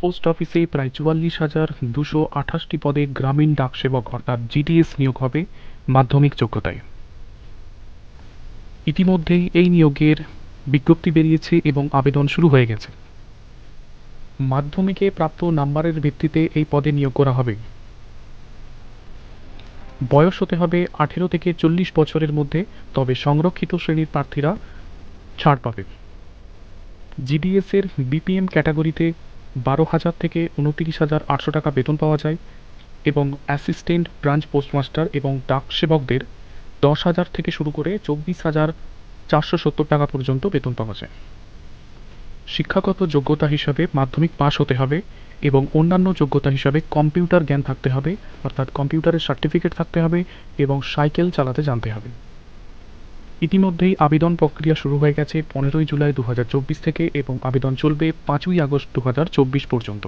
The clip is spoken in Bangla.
পোস্ট অফিসে প্রায় চুয়াল্লিশ হাজার দুশো আঠাশটি পদে গ্রামীণ ডাকসেবক অর্থাৎ জিডিএস নিয়োগ হবে মাধ্যমিক যোগ্যতায়। ইতিমধ্যেই এই নিয়োগের বিজ্ঞপ্তি বেরিয়েছে এবং আবেদন শুরু হয়ে গেছে। মাধ্যমিকে প্রাপ্ত নাম্বারের ভিত্তিতে এই পদে নিয়োগ করা হবে। বয়স হতে হবে আঠেরো থেকে চল্লিশ বছরের মধ্যে, তবে সংরক্ষিত শ্রেণির প্রার্থীরা ছাড় পাবে। জিডিএস এর বিপিএম ক্যাটাগরিতে বারো হাজার থেকে উনতিরিশ হাজার আটশো টাকা বেতন পাওয়া যায় এবং অ্যাসিস্ট্যান্ট ব্রাঞ্চ পোস্টমাস্টার এবং ডাক সেবকদের দশ হাজার থেকে শুরু করে চব্বিশ হাজার চারশো সত্তর টাকা পর্যন্ত বেতন পাওয়া যায়। শিক্ষাগত যোগ্যতা হিসাবে মাধ্যমিক পাশ হতে হবে এবং অন্যান্য যোগ্যতা হিসাবে কম্পিউটার জ্ঞান থাকতে হবে, অর্থাৎ কম্পিউটারের সার্টিফিকেট থাকতে হবে এবং সাইকেল চালাতে জানতে হবে। ইতিমধ্যেই আবেদন প্রক্রিয়া শুরু হয়ে গেছে পনেরোই জুলাই দু হাজার চব্বিশ থেকে এবং আবেদন চলবে পাঁচই আগস্ট দু হাজার চব্বিশ পর্যন্ত।